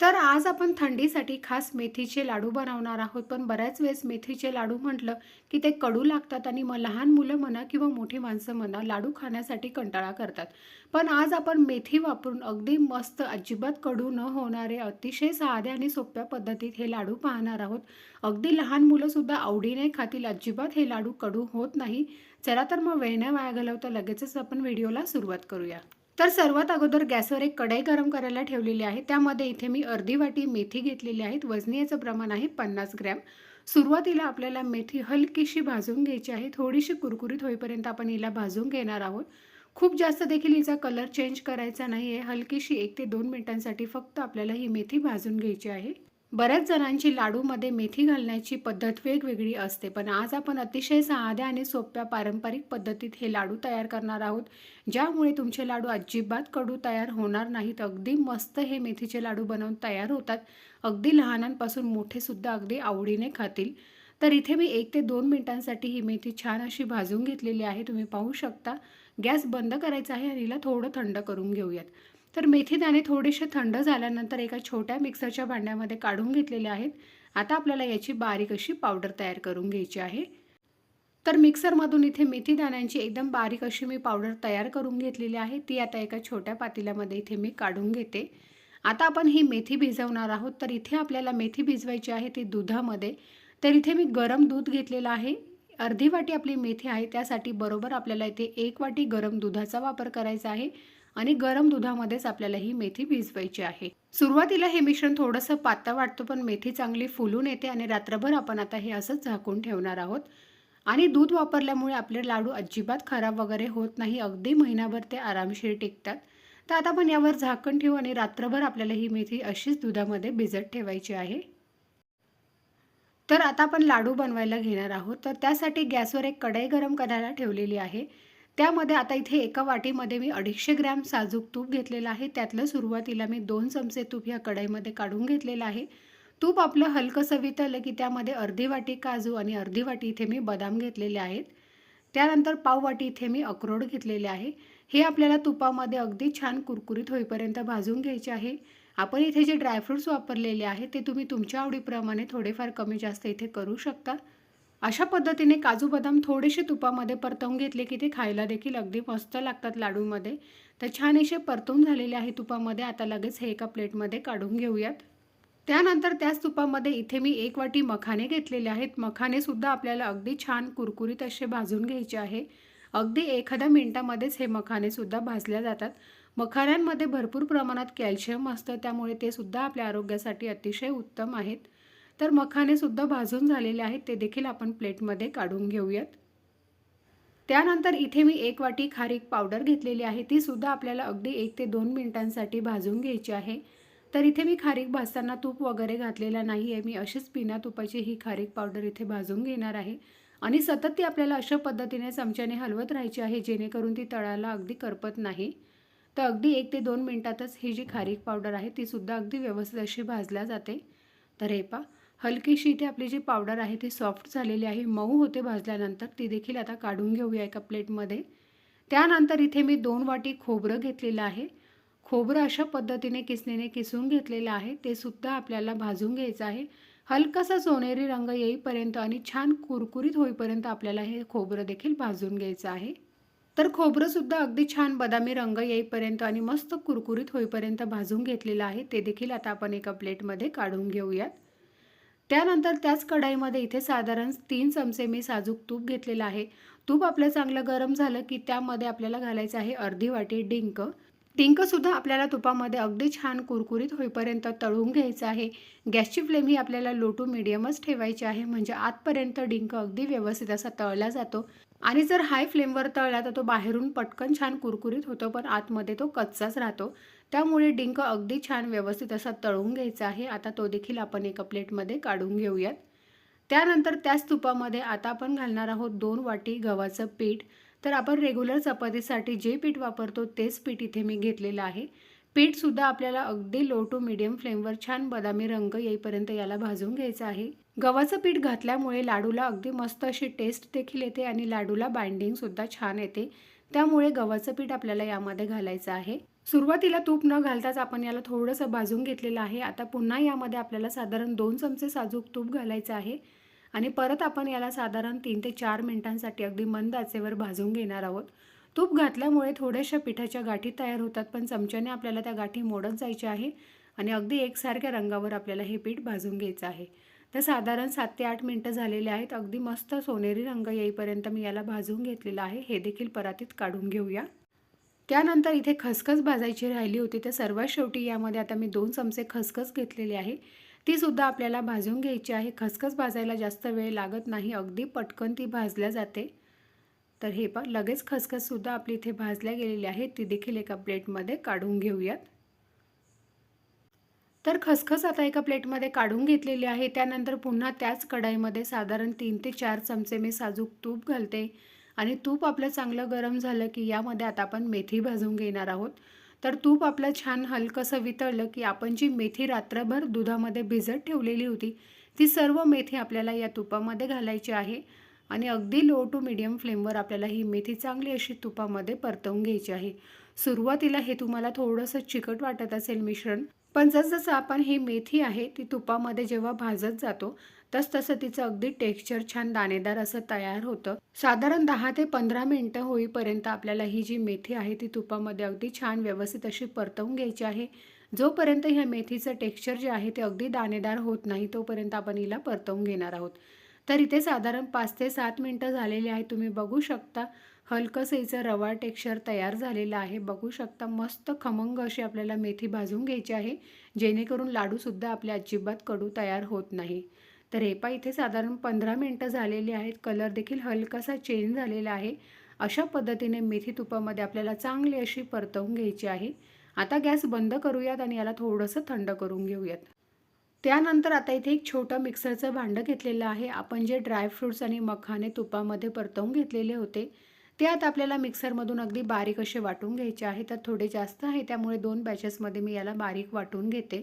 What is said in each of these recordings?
तर आज आपण थंडीसाठी खास मेथीचे लाडू बनवणार आहोत. पण बऱ्याच वेळेस मेथीचे लाडू म्हटलं की ते कडू लागतात आणि मग लहान मुलं म्हणा किंवा मोठी माणसं म्हणा लाडू खाण्यासाठी कंटाळा करतात. पण आज आपण मेथी वापरून अगदी मस्त अजिबात कडू न होणारे अतिशय साध्या आणि सोप्या पद्धतीत हे लाडू पाहणार आहोत. अगदी लहान मुलंसुद्धा आवडीने खातील अजिबात हे लाडू कडू होत नाही. चला तर मग वेळ न वाया घालवता लगेचच आपण व्हिडिओला सुरुवात करूया. तर सर्वात अगोदर गॅसवर एक कढई गरम करायला ठेवलेली आहे. त्यामध्ये इथे मी अर्धी वाटी मेथी घेतलेली आहेत. वजनी याचं प्रमाण आहे पन्नास ग्रॅम. सुरुवातीला आपल्याला मेथी हलकीशी भाजून घ्यायची आहे. थोडीशी कुरकुरीत होईपर्यंत आपण हिला भाजून घेणार आहोत. खूप जास्त देखील हिचा कलर चेंज करायचा नाही आहे हलकीशी एक ते दोन मिनिटांसाठी फक्त आपल्याला ही मेथी भाजून घ्यायची आहे. बऱ्याच जणांची लाडूमध्ये मेथी घालण्याची पद्धत वेगवेगळी असते पण आज आपण अतिशय साध्या आणि सोप्या पारंपरिक पद्धतीत हे लाडू तयार करणार आहोत ज्यामुळे तुमचे लाडू अजिबात कडू तयार होणार नाहीत. अगदी मस्त हे मेथीचे लाडू बनवून तयार होतात. अगदी लहानांपासून मोठेसुद्धा अगदी आवडीने खातील. तर इथे मी एक ते दोन मिनिटांसाठी ही मेथी छान अशी भाजून घेतलेली आहे तुम्ही पाहू शकता. गॅस बंद करायचा आहे आणि हिला थोडं थंड करून घेऊयात. तर मेथीदाणे थोडेसे थंड झाल्यानंतर एका छोट्या मिक्सरच्या भांड्यामध्ये काढून घेतलेले आहेत. आता आपल्याला याची बारीक अशी पावडर तयार करून घ्यायची आहे. तर मिक्सरमधून इथे मेथीदाण्यांची एकदम बारीक अशी मी पावडर तयार करून घेतलेली आहे. ती आता एका छोट्या पातेल्यामध्ये इथे मी काढून घेते. आता आपण ही मेथी भिजवणार आहोत. तर इथे आपल्याला मेथी भिजवायची आहे ती दुधामध्ये. तर इथे मी गरम दूध घेतलेलं आहे. अर्धी वाटी आपली मेथी आहे. त्यासाठी बरोबर आपल्याला इथे एक वाटी गरम दुधाचा वापर करायचा आहे. आणि गरम दुधामध्येच आपल्याला ही मेथी भिजवायची आहे. सुरुवातीला हे मिश्रण थोडंसं पातळ वाटतं पण मेथी चांगली फुलून येते आणि रात्रभर आपण आता हे असंच झाकून ठेवणार आहोत. आणि दूध वापरल्यामुळे आपले लाडू अजिबात खराब वगैरे होत नाही अगदी महिनाभर ते आरामशीर टिकतात. तर आता आपण यावर झाकण ठेवू आणि रात्रभर आपल्याला ही मेथी अशीच दुधामध्ये भिजत ठेवायची आहे. तर आता आपण लाडू बनवायला घेणार आहोत. तर त्यासाठी गॅसवर एक कढई गरम करायला ठेवलेली आहे. त्यामध्ये आता इथे एका वाटीमध्ये मी अडीचशे ग्रॅम साजूक तूप घेतलेलं आहे. त्यातलं सुरुवातीला मी दोन चमचे तूप ह्या कढईमध्ये काढून घेतलेलं आहे. तूप आपलं हलकं वितळलं की त्यामध्ये अर्धी वाटी काजू आणि अर्धी वाटी इथे मी बदाम घेतलेले आहेत. त्यानंतर पाव वाटी इथे मी अक्रोड घेतलेले आहे. हे आपल्याला तुपामध्ये अगदी छान कुरकुरीत होईपर्यंत भाजून घ्यायचे आहे. आपण इथे जे ड्रायफ्रूट्स वापरलेले आहे ते तुम्ही तुमच्या आवडीप्रमाणे थोडेफार कमी जास्त इथे करू शकता. अशा पद्धतीने काजू बदाम थोडेसे तुपामध्ये परतवून घेतले की ते खायला देखील अगदी मस्त लागतात लाडूमध्ये. तर छान असे परतून झालेले आहे तुपामध्ये. आता लगेच हे एका प्लेटमध्ये काढून घेऊयात. त्यानंतर त्याच तुपामध्ये इथे मी एक वाटी मखाने घेतलेले आहेत. मखानेसुद्धा आपल्याला अगदी छान कुरकुरीत असे भाजून घ्यायचे आहे. अगदी एखाद्या मिनटामध्येच हे मखानेसुद्धा भाजल्या जातात. मखाण्यांमध्ये भरपूर प्रमाणात कॅल्शियम असतं. त्यामुळे ते सुद्धा आपल्या आरोग्यासाठी अतिशय उत्तम आहेत. तर मखानेसुद्धा भाजून झालेले आहेत ते देखील आपण प्लेटमध्ये काढून घेऊयात. त्यानंतर इथे मी एक वाटी खारीक पावडर घेतलेली आहे ती सुद्धा आपल्याला अगदी एक ते दोन मिनिटांसाठी भाजून घ्यायची आहे. तर इथे मी खारीक भाजताना तूप वगैरे घातलेला नाही आहे मी अशीच पिना तुपाची ही खारीक पावडर इथे भाजून घेणार आहे. आणि सतत ती आपल्याला अशा पद्धतीने चमच्याने हलवत राहायची आहे जेणेकरून ती तळाला अगदी करपत नाही. तर अगदी एक ते दोन मिनटातच ही जी खारीक पावडर आहे ती सुद्धा अगदी व्यवस्थित अशी भाजल्या जाते. तर हे पा हलकीशी इथे आपली जी पावडर आहे ती सॉफ्ट झालेली आहे. मऊ होते भाजल्यानंतर ती देखील आता काढून घेऊया एका प्लेटमध्ये त्यानंतर इथे मी दोन वाटी खोबरं घेतलेलं आहे. खोबरं अशा पद्धतीने किसणीने किसून घेतलेलं आहे. ते सुद्धा आपल्याला भाजून घ्यायचं आहे. हलकासा सोनेरी रंग येईपर्यंत आणि छान कुरकुरीत होईपर्यंत आपल्याला हे खोबरं देखील भाजून घ्यायचं आहे. तर खोबरंसुद्धा अगदी छान बदामी रंग येईपर्यंत आणि मस्त कुरकुरीत होईपर्यंत भाजून घेतलेलं आहे. ते देखील आता आपण एका प्लेटमध्ये काढून घेऊयात. त्यानंतर त्याच कढाईमध्ये इथे साधारण तीन चमचे मी साजूक तूप घेतलेलं आहे. तूप आपलं चांगलं गरम झालं की त्यामध्ये आपल्याला घालायचं आहे अर्धी वाटी डिंक. डिंकसुद्धा आपल्याला तुपामध्ये अगदी छान कुरकुरीत होईपर्यंत तळून घ्यायचं आहे. गॅसची फ्लेम ही आपल्याला लो टू मिडियमच ठेवायची आहे. म्हणजे आतपर्यंत डिंक अगदी व्यवस्थित असा तळला जातो. आणि जर हाय फ्लेमवर तळला तर तो बाहेरून पटकन छान कुरकुरीत होतो पण आतमध्ये तो कच्चाच राहतो. त्यामुळे डिंक अगदी छान व्यवस्थित असा तळून घ्यायचा आहे. आता तो देखील आपण एका प्लेटमध्ये काढून घेऊयात. त्यानंतर त्याच तुपामध्ये आता आपण घालणार आहोत दोन वाटी गव्हाचं पीठ. तर आपण रेग्युलर चपातीसाठी जे पीठ वापरतो तेच पीठ इथे मी घेतलेलं आहे. पीठसुद्धा आपल्याला अगदी लो टू मिडियम फ्लेमवर छान बदामी रंग येईपर्यंत याला भाजून घ्यायचं आहे. गव्हाचं पीठ घातल्यामुळे लाडूला अगदी मस्त अशी टेस्ट देखील येते आणि लाडूला बाइंडिंगसुद्धा छान येते. त्यामुळे गव्हाचं पीठ आपल्याला यामध्ये घालायचं आहे. सुरुवातीला तूप न घालताच आपण याला थोडंसं भाजून घेतलेलं आहे. आता पुन्हा यामध्ये आपल्याला साधारण दोन चमचे साजूक तूप घालायचं आहे. आणि परत आपण याला साधारण तीन ते चार मिनिटांसाठी अगदी मंद आचेवर भाजून घेणार आहोत. तूप घातल्यामुळे थोड्याशा पिठाच्या गाठी तयार होतात पण चमच्याने आपल्याला त्या गाठी मोडत जायच्या आहे आणि अगदी एकसारख्या रंगावर आपल्याला हे पीठ भाजून घ्यायचं आहे. तर साधारण सात ते आठ मिनटं झालेले आहेत. अगदी मस्त सोनेरी रंग येईपर्यंत मी याला भाजून घेतलेला आहे. हे देखील परातीत काढून घेऊया. त्यानंतर इथे खसखस भाजायची राहिली होती. तर सर्वात शेवटी यामध्ये आता मी दोन चमचे खसखस घेतलेले आहे. तीसुद्धा आपल्याला भाजून घ्यायची आहे. खसखस भाजायला जास्त वेळ लागत नाही. अगदी पटकन ती भाजल्या जाते. तर हे पण लगेच खसखससुद्धा आपली इथे भाजल्या गेलेली आहे. ती देखील एका प्लेटमध्ये काढून घेऊयात. तर खसखस आता एका प्लेटमध्ये काढून घेतलेली आहे. त्यानंतर पुन्हा त्याच कढाईमध्ये साधारण तीन ते चार चमचे मी साजूक तूप घालते. आणि तूप आपलं चांगलं गरम झालं की यामध्ये आता आपण मेथी भाजून घेणार आहोत. तर तूप आपलं छान हलकंसं वितळलं की आपण जी मेथी रात्रभर दुधामध्ये भिजत ठेवलेली होती ती सर्व मेथी आपल्याला या तुपामध्ये घालायची आहे. आणि अगदी लो टू मिडियम फ्लेमवर आपल्याला ही मेथी चांगली अशी तुपामध्ये परतवून घ्यायची आहे. सुरुवातीला हे तुम्हाला थोडंसं चिकट वाटत असेल मिश्रण पण जसजसं आपण ही मेथी आहे ती तुपामध्ये जेव्हा भाजत जातो तसतसं तिचं अगदी टेक्स्चर छान दाणेदार असं तयार होतं. साधारण दहा ते पंधरा मिनटं होईपर्यंत आपल्याला ही जी मेथी आहे ती तुपामध्ये अगदी छान व्यवस्थित अशी परतवून घ्यायची आहे. जोपर्यंत ह्या मेथीचं टेक्स्चर जे आहे ते अगदी दाणेदार होत नाही तोपर्यंत आपण हिला परतवून घेणार आहोत. तर इथे साधारण पाच ते सात मिनटं झालेली आहे तुम्ही बघू शकता हलकंसं हिचं रवा टेक्स्चर तयार झालेलं आहे. बघू शकता मस्त खमंग अशी आपल्याला मेथी भाजून घ्यायची आहे. जेणेकरून लाडूसुद्धा आपल्या अजिबात कडू तयार होत नाही. तर रेपा इथे साधारण पंधरा मिनटं झालेली आहेत. कलर देखील हलकासा चेंज झालेला आहे. अशा पद्धतीने मेथी तुपामध्ये आपल्याला चांगली अशी परतवून घ्यायची आहे. आता गॅस बंद करूयात आणि याला थोडंसं थंड करून घेऊयात. त्यानंतर आता इथे एक छोटं मिक्सरचं भांडं घेतलेलं आहे. आपण जे ड्रायफ्रूट्स आणि मखाने तुपामध्ये परतवून घेतलेले होते ते आता आपल्याला मिक्सरमधून अगदी बारीक असे वाटून घ्यायचे आहे. तर थोडे जास्त आहे त्यामुळे दोन बॅचेसमध्ये मी याला बारीक वाटून घेते.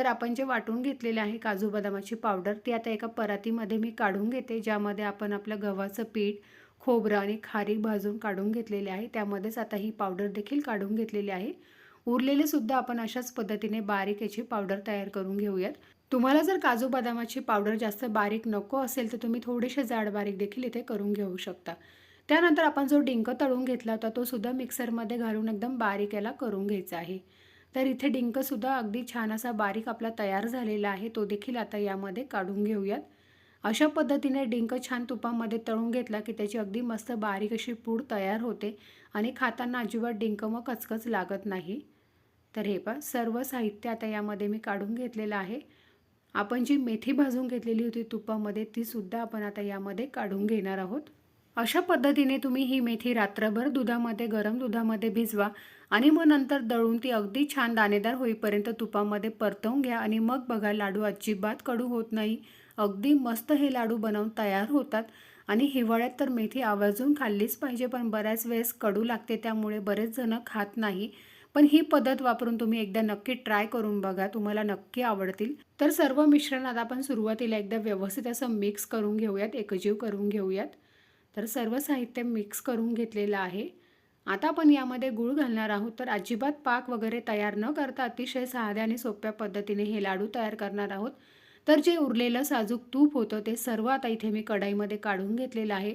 तर आपण जे वाटून घेतलेले आहे काजू बदामाची पावडर ती आता एका परातीमध्ये मी काढून घेते ज्यामध्ये आपण आपलं गव्हाचं पीठ खोबरं आणि खारीक भाजून काढून घेतलेले आहे. त्यामध्येच आता ही पावडर देखील काढून घेतलेली आहे. उरलेले सुद्धा आपण अशाच पद्धतीने बारीक याची पावडर तयार करून घेऊयात. तुम्हाला जर काजू बदामाची पावडर जास्त बारीक नको असेल तर तुम्ही थोडेसे जाड बारीक देखील इथे करून घेऊ शकता. त्यानंतर आपण जो डिंक तळून घेतला होता तो सुद्धा मिक्सरमध्ये घालून एकदम बारीक याला करून घ्यायचा आहे. तर इथे डिंकसुद्धा अगदी छान असा बारीक आपला तयार झालेला आहे. तो देखील आता यामध्ये काढून घेऊयात. अशा पद्धतीने डिंक छान तुपामध्ये तळून घेतला की त्याची अगदी मस्त बारीक अशी पूड तयार होते आणि खाताना अजिबात डिंक मग कचकच लागत नाही. तर हे पहा सर्व साहित्य आता यामध्ये मी काढून घेतलेलं आहे. आपण जी मेथी भाजून घेतलेली होती तुपामध्ये तीसुद्धा आपण आता यामध्ये काढून घेणार आहोत. अशा पद्धतीने तुम्ही ही मेथी रात्रभर दुधामध्ये गरम दुधामध्ये भिजवा आणि मग नंतर दळून ती अगदी छान दाणेदार होईपर्यंत तुपामध्ये परतवून घ्या आणि मग बघा लाडू अजिबात कडू होत नाही. अगदी मस्त हे लाडू बनवून तयार होतात आणि हिवाळ्यात तर मेथी आवर्जून खाल्लीच पाहिजे पण बऱ्याच वेळेस कडू लागते त्यामुळे बरेच जण खात नाही. पण ही पद्धत वापरून तुम्ही एकदा नक्की ट्राय करून बघा तुम्हाला नक्की आवडतील. तर सर्व मिश्रणात आपण सुरुवातीला एकदा व्यवस्थित असं मिक्स करून घेऊयात एकजीव करून घेऊयात. तर सर्व साहित्य मिक्स करून घेतलेलं आहे. आता आपण यामध्ये गूळ घालणार आहोत. तर अजिबात पाक वगैरे तयार न करता अतिशय साध्या आणि सोप्या पद्धतीने हे लाडू तयार करणार आहोत. तर जे उरलेलं साजूक तूप होतं ते सर्व आता इथे मी कढाईमध्ये काढून घेतलेलं आहे.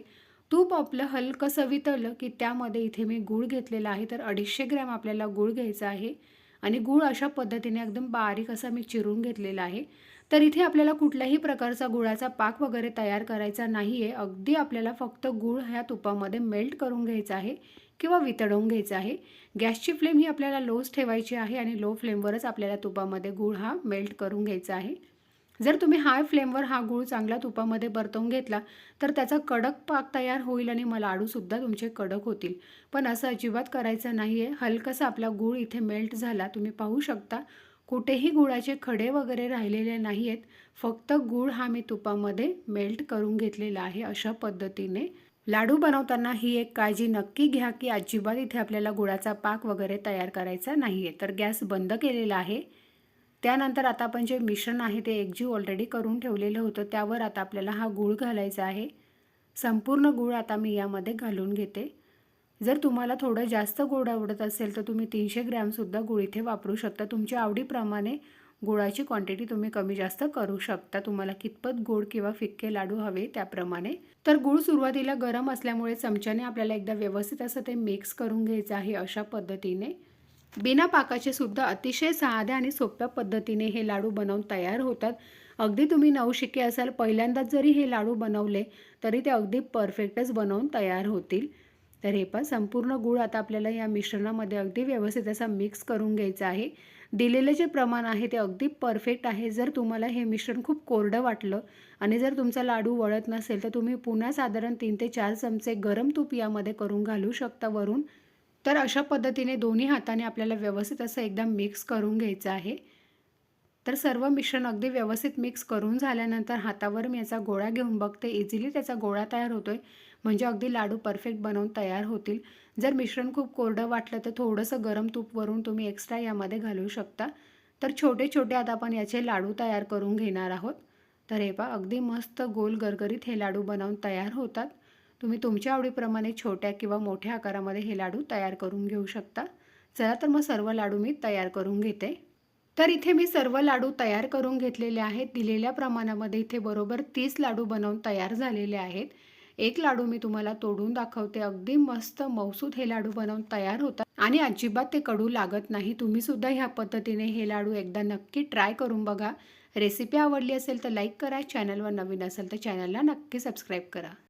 तूप आपलं हलकं सवितलं की त्यामध्ये इथे मी गूळ घेतलेला आहे. तर अडीचशे ग्रॅम आपल्याला गूळ घ्यायचा आहे. आणि गूळ अशा पद्धतीने एकदम बारीक असा मी चिरून घेतलेला आहे. तर इथे आपल्याला कुठल्याही प्रकारचा गुळाचा पाक वगैरे तयार करायचा नाही आहे अगदी आपल्याला फक्त गूळ ह्या तुपामध्ये मेल्ट करून घ्यायचा आहे किंवा वितळवून घ्यायचा आहे. गॅसची फ्लेम ही आपल्याला लोच ठेवायची आहे आणि लो फ्लेमवरच आपल्याला तुपामध्ये गूळ हा मेल्ट करून घ्यायचा आहे. जर तुम्ही हाय फ्लेमवर हा गूळ चांगला तुपामध्ये परतवून घेतला तर त्याचा कडक पाक तयार होईल आणि मलाडूसुद्धा लाडूसुद्धा तुमचे कडक होतील. पण असं अजिबात करायचं नाही आहे हलकसा आपला गूळ इथे मेल्ट झाला तुम्ही पाहू शकता. कुठेही गुळाचे खडे वगैरे राहिलेले नाही आहेत फक्त गूळ हा मी तुपामध्ये मेल्ट करून घेतलेला आहे अशा पद्धतीने. लाडू बनवताना ही एक काळजी नक्की घ्या की अजिबात इथे आपल्याला गुळाचा पाक वगैरे तयार करायचा नाही आहे तर गॅस बंद केलेला आहे. त्यानंतर आता आपण जे मिश्रण आहे ते एकजीव ऑलरेडी करून ठेवलेलं होतं त्यावर आता आपल्याला हा गूळ घालायचा आहे. संपूर्ण गूळ आता मी यामध्ये घालून घेते. जर तुम्हाला थोडं जास्त गोड आवडत असेल तर तुम्ही तीनशे ग्रॅमसुद्धा गुळ इथे वापरू शकता. तुमच्या आवडीप्रमाणे गुळाची क्वांटिटी तुम्ही कमी जास्त करू शकता. तुम्हाला कितपत गोड किंवा फिक्के लाडू हवे त्याप्रमाणे. तर गूळ सुरुवातीला गरम असल्यामुळे चमच्याने आपल्याला एकदा व्यवस्थित असं ते मिक्स करून घ्यायचं आहे अशा पद्धतीने. बिना पाकाचे सुद्धा अतिशय साध्या आणि सोप्या पद्धतीने हे लाडू बनवून तयार होतात. अगदी तुम्ही नवशिके असाल पहिल्यांदाच जरी हे लाडू बनवले तरी ते अगदी परफेक्टच बनवून तयार होतील. तर हे पण संपूर्ण गूळ आता आपल्याला या मिश्रणामध्ये अगदी व्यवस्थित असा मिक्स करून घ्यायचा आहे. दिलेलं जे प्रमाण आहे ते अगदी परफेक्ट आहे. जर तुम्हाला हे मिश्रण खूप कोरडं वाटलं आणि जर तुमचा लाडू वळत नसेल तर तुम्ही पुन्हा साधारण तीन ते चार चमचे गरम तूप यामध्ये करून घालू शकता वरून. तर अशा पद्धतीने दोन्ही हाताने आपल्याला व्यवस्थित असं एकदम मिक्स करून घ्यायचं आहे. तर सर्व मिश्रण अगदी व्यवस्थित मिक्स करून झाल्यानंतर हातावर मी याचा गोळा घेऊन बघते. इझिली त्याचा गोळा तयार होतो आहे म्हणजे अगदी लाडू परफेक्ट बनवून तयार होतील. जर मिश्रण खूप कोरडं वाटलं तर थोडंसं गरम तूप वरून तुम्ही एक्स्ट्रा यामध्ये घालू शकता. तर छोटे छोटे आता आपण याचे लाडू तयार करून घेणार आहोत. तर हे पहा अगदी मस्त गोल गरगरीत हे लाडू बनवून तयार होतात. तुम्ही तुमच्या आवडीप्रमाणे छोट्या किंवा मोठ्या आकारामध्ये हे लाडू तयार करून घेऊ शकता. चला तर मग सर्व लाडू मी तयार करून घेते. तर इथे मी सर्व लाडू तयार करून घेतलेले आहेत. दिलेल्या प्रमाणामध्ये इथे बरोबर तीस लाडू बनवून तयार झालेले आहेत. एक लाडू मी तुम्हाला तोडून दाखवते. अगदी मस्त मौसूद हे लाडू बनवून तयार होतात. आणि अजिबात ते कडू लागत नाही. तुम्ही सुद्धा ह्या पद्धतीने हे लाडू एकदा नक्की ट्राय करून बघा. रेसिपी आवडली असेल तर लाईक करा. चॅनलवर नवीन असेल तर चॅनलला नक्की सबस्क्राईब करा.